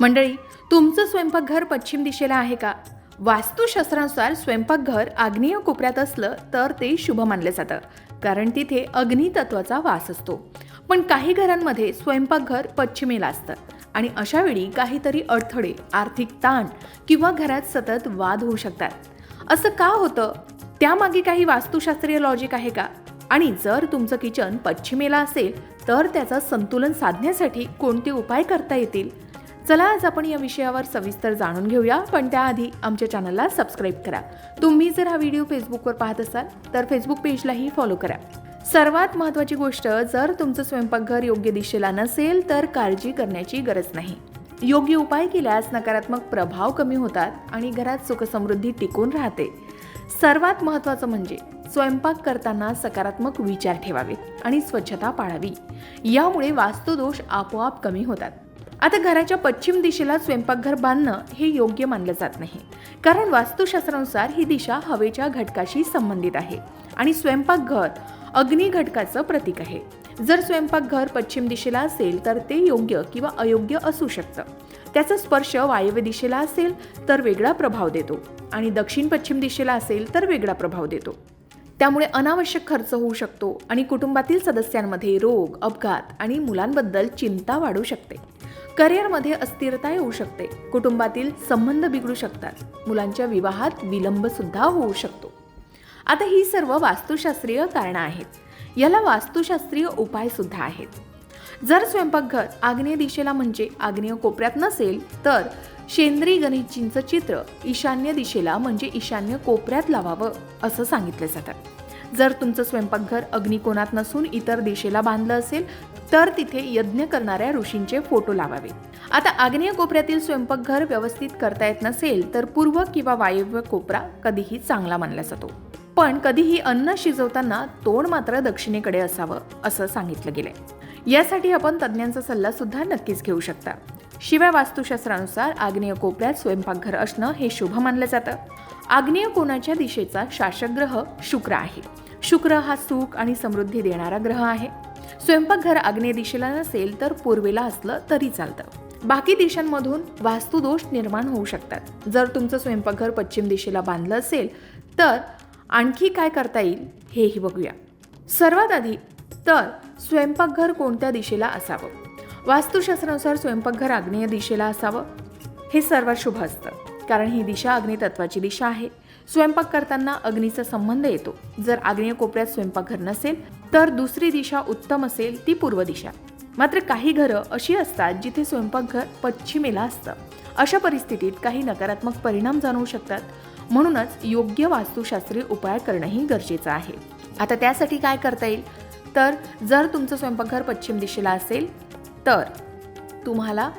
मंडळी तुमचं स्वयंपाकघर पश्चिम दिशेला आहे का? वास्तुशास्त्रानुसार स्वयंपाकघर आग्नेय कोपऱ्यात असलं तर ते शुभ मानलं जातं कारण तिथे अग्नितत्वाचा वास असतो. पण काही घरांमध्ये स्वयंपाकघर पश्चिमेला असतं आणि अशावेळी काहीतरी अडथळे आर्थिक ताण किंवा घरात सतत वाद होऊ शकतात. असं का होतं? त्यामागे काही वास्तुशास्त्रीय लॉजिक आहे का? आणि जर तुमचं किचन पश्चिमेला असेल तर त्याचं संतुलन साधण्यासाठी कोणते उपाय करता येतील? चला आज आपण या विषयावर सविस्तर जाणून घेऊया. पण त्याआधी आमच्या चॅनलला सबस्क्राईब करा. तुम्ही जर हा व्हिडिओ फेसबुकवर पाहत असाल तर फेसबुक पेजलाही फॉलो करा. सर्वात महत्त्वाची गोष्ट जर तुमचं स्वयंपाकघर योग्य दिशेला नसेल तर काळजी करण्याची गरज नाही. योग्य उपाय केल्यास नकारात्मक प्रभाव कमी होतात आणि घरात सुखसमृद्धी टिकून राहते. सर्वात महत्त्वाचं म्हणजे स्वयंपाक करताना सकारात्मक विचार ठेवावेत आणि स्वच्छता पाळावी. यामुळे वास्तुदोष आपोआप कमी होतात. आता घराच्या पश्चिम दिशेला स्वयंपाकघर बांधणं हे योग्य मानलं जात नाही. कारण वास्तुशास्त्रानुसार ही दिशा हवेच्या घटकाशी संबंधित आहे आणि स्वयंपाकघर अग्नी घटकाचं प्रतीक आहे. जर स्वयंपाकघर पश्चिम दिशेला असेल तर ते योग्य किंवा अयोग्य असू शकतं. त्याचा स्पर्श वायव्य दिशेला असेल तर वेगळा प्रभाव देतो. आणि दक्षिण पश्चिम दिशेला असेल तर वेगळा प्रभाव देतो. त्यामुळे अनावश्यक खर्च होऊ शकतो आणि कुटुंबातील सदस्यांमध्ये रोग अपघात आणि मुलांबद्दल चिंता वाढू शकते. करिअरमध्ये अस्थिरता येऊ शकते. कुटुंबातील संबंध बिघडू शकतात. मुलांच्या विवाहात विलंब सुद्धा होऊ शकतो. आता ही सर्व वास्तुशास्त्रीय कारणं आहेत. याला वास्तुशास्त्रीय उपाय सुद्धा आहेत. जर स्वयंपाकघर आग्नेय दिशेला म्हणजे आग्नेय कोपऱ्यात नसेल तर शेंद्री गणेशजींचं चित्र ईशान्य दिशेला म्हणजे ईशान्य कोपऱ्यात लावावं असं सांगितलं जातं. जर तुमचं स्वयंपाकघर अग्निकोणात नसून इतर दिशेला बांधलं असेल तर तिथे यज्ञ करणाऱ्या ऋषींचे फोटो लावावे. आता आग्नेय कोपऱ्यातील स्वयंपाकघर व्यवस्थित करता येत नसेल तर पूर्व किंवा वायव्य कोपरा कधीही चांगला मानला जातो. पण कधीही अन्न शिजवताना तोंड मात्र दक्षिणेकडे असावं असं सांगितलं गेलंय. यासाठी आपण तज्ज्ञांचा सल्ला सुद्धा नक्कीच घेऊ शकता. शिवाय वास्तुशास्त्रानुसार आग्नेय कोपऱ्यात स्वयंपाकघर असणं हे शुभ मानलं जातं. आग्नेय कोणाच्या दिशेचा शासक ग्रह शुक्र आहे. शुक्र हा सुख आणि समृद्धी देणारा ग्रह आहे. स्वयंपाकघर आग्नेय दिशेला नसेल तर पूर्वेला असलं तरी चालतं. बाकी दिशांमधून वास्तुदोष निर्माण होऊ शकतात. जर तुमचं स्वयंपाकघर पश्चिम दिशेला बांधलं असेल तर आणखी काय करता येईल हेही बघूया. सर्वात आधी तर स्वयंपाकघर कोणत्या दिशेला असावं? वास्तुशास्त्रानुसार स्वयंपाकघर आग्नेय दिशेला असावं? हे सर्वात शुभ असतं कारण ही दिशा अग्नितत्वाची दिशा आहे. स्वयंपाक करताना अग्नीचा संबंध येतो. जर आग्नेय कोपऱ्यात स्वयंपाकघर नसेल तर दुसरी दिशा उत्तम असेल ती पूर्व दिशा. मात्र काही घरं अशी असतात जिथे स्वयंपाकघर पश्चिमेला असतं. अशा परिस्थितीत काही नकारात्मक परिणाम जाणवू शकतात. म्हणूनच योग्य वास्तुशास्त्रीय उपाय करणंही गरजेचं आहे. आता त्यासाठी काय करता येईल? तर जर तुमचं स्वयंपाकघर पश्चिम दिशेला असेल तर तुम्हाला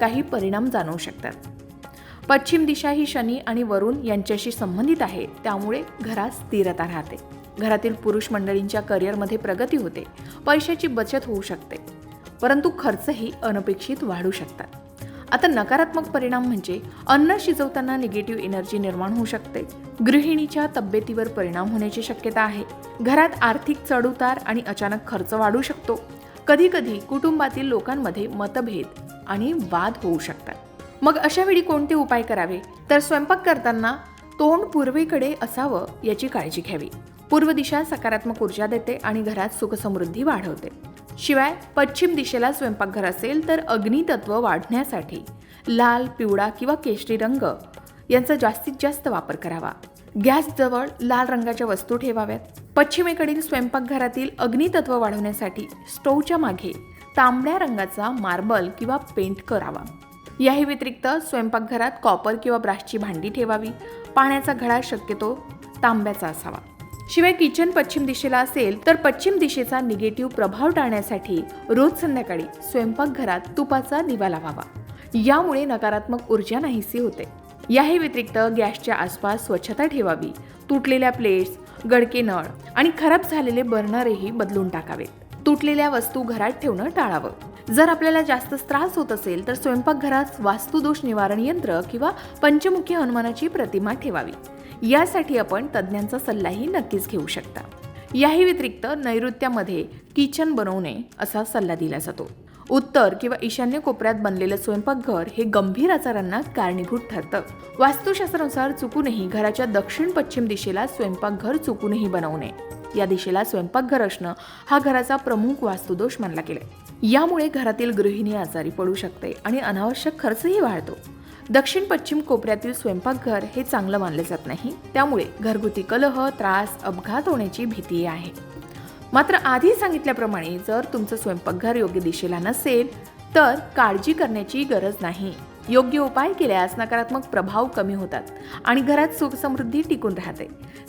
काही परिणाम जाणवू शकतात. पश्चिम दिशा ही शनी आणि वरुण यांच्याशी संबंधित आहे. त्यामुळे घरात स्थिरता राहते. घरातील पुरुष मंडळींच्या करिअरमध्ये प्रगती होते. पैशाची बचत होऊ शकते. परंतु खर्चही अनपेक्षित वाढू शकतात. आता नकारात्मक परिणाम म्हणजे अन्न शिजवताना निगेटिव्ह एनर्जी निर्माण होऊ शकते. गृहिणीच्या तब्येतीवर परिणाम होण्याची शक्यता आहे. घरात आर्थिक चढउतार आणि अचानक खर्च वाढू शकतो. कधी कधी कुटुंबातील लोकांमध्ये मतभेद आणि वाद होऊ शकतात. मग अशा वेळी कोणते उपाय करावे? तर स्वयंपाक करताना तोंड पूर्वेकडे असावं याची काळजी घ्यावी. पूर्व दिशा सकारात्मक ऊर्जा देते आणि घरात सुखसमृद्धी वाढवते. शिवाय पश्चिम दिशेला स्वयंपाकघर असेल तर अग्नितत्व वाढण्यासाठी लाल पिवळा किंवा केशरी रंग यांचा जास्तीत जास्त वापर करावा. गॅस जवळ लाल रंगाच्या वस्तू ठेवाव्यात. पश्चिमेकडील स्वयंपाकघरातील अग्नितत्व वाढवण्यासाठी स्टोवच्या मागे तांबड्या रंगाचा मार्बल किंवा पेंट करावा. याही व्यतिरिक्त स्वयंपाकघरात कॉपर किंवा ब्राशची भांडी ठेवावी. पाण्याचा घडा शक्यतो तांब्याचा असावा. शिवाय किचन पश्चिम दिशेला असेल तर पश्चिम दिशेचा निगेटिव्ह प्रभाव टाळण्यासाठी रोज संध्याकाळी स्वयंपाकघरात तुपाचा दिवा लावावा. यामुळे नकारात्मक ऊर्जा नाहीसी होते. याही व्यतिरिक्त गॅसच्या आसपास स्वच्छता ठेवावी. तुटलेल्या प्लेट्स गडके नळ आणि खराब झालेले बर्नरही बदलून टाकावेत. तुटलेल्या वस्तू घरात ठेवणं टाळावं. जर आपल्याला जास्त त्रास होत असेल तर स्वयंपाकघरात वास्तुदोष निवारण यंत्र किंवा पंचमुखी हनुमानाची प्रतिमा ठेवावी. यासाठी आपण तज्ज्ञांचा सल्लाही नक्कीच घेऊ शकता. याही व्यतिरिक्त नैऋत्यामध्ये किचन बनवणे असा सल्ला दिला जातो. उत्तर किंवा ईशान्य कोपऱ्यात बनलेलं स्वयंपाकघर हे गंभीर आजारांना कारणीभूत ठरतं. वास्तुशास्त्रानुसार चुकूनही घराच्या दक्षिण पश्चिम दिशेला स्वयंपाकघर चुकूनही बनवू नये या दिशेला स्वयंपाकघर असणं हा घराचा प्रमुख वास्तुदोष मानला गेलाय. यामुळे घरातील गृहिणी आजारी पडू शकते आणि अनावश्यक खर्चही वाढतो. दक्षिण पश्चिम कोपऱ्यातील स्वयंपाकघर हे चांगलं मानले जात नाही. त्यामुळे घरगुती कलह त्रास अपघात होण्याची भीती आहे. मात्र आधी सांगितल्याप्रमाणे जर तुमचं स्वयंपाकघर योग्य दिशेला नसेल तर काळजी करण्याची गरज नाही. योग्य उपाय केल्यास नकारात्मक प्रभाव कमी होतात आणि घरात सुखसमृद्धी टिकून राहते.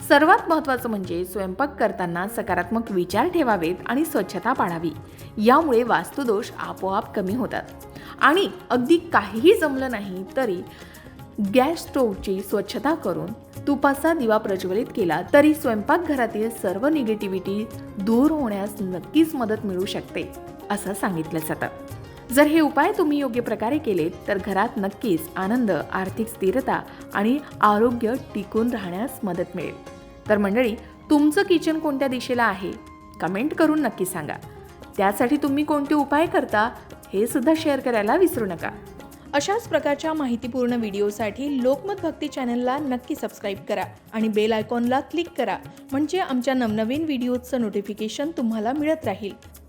सर्वात महत्त्वाचं म्हणजे स्वयंपाक करताना सकारात्मक विचार ठेवावेत आणि स्वच्छता पाळावी. यामुळे वास्तुदोष आपोआप कमी होतात. आणि अगदी काहीही जमलं नाही तरी गॅस स्टोव्हची स्वच्छता करून तुपाचा दिवा प्रज्वलित केला तरी स्वयंपाकघरातील सर्व निगेटिव्हिटी दूर होण्यास नक्कीच मदत मिळू शकते असं सांगितलं जातं. जर हे उपाय तुम्ही योग्य प्रकारे केलेत तर घरात नक्कीच आनंद आर्थिक स्थिरता आणि आरोग्य टिकून राहण्यास मदत मिळेल. तर मंडळी तुमचं किचन कोणत्या दिशेला आहे? कमेंट करून नक्की सांगा. त्यासाठी तुम्ही कोणते उपाय करता हे सुद्धा शेअर करायला विसरू नका. अशाच प्रकारच्या माहितीपूर्ण व्हिडिओसाठी लोकमत भक्ती चॅनलला नक्की सबस्क्राईब करा आणि बेल आयकॉनला क्लिक करा म्हणजे आमच्या नवनवीन व्हिडिओचं नोटिफिकेशन तुम्हाला मिळत राहील.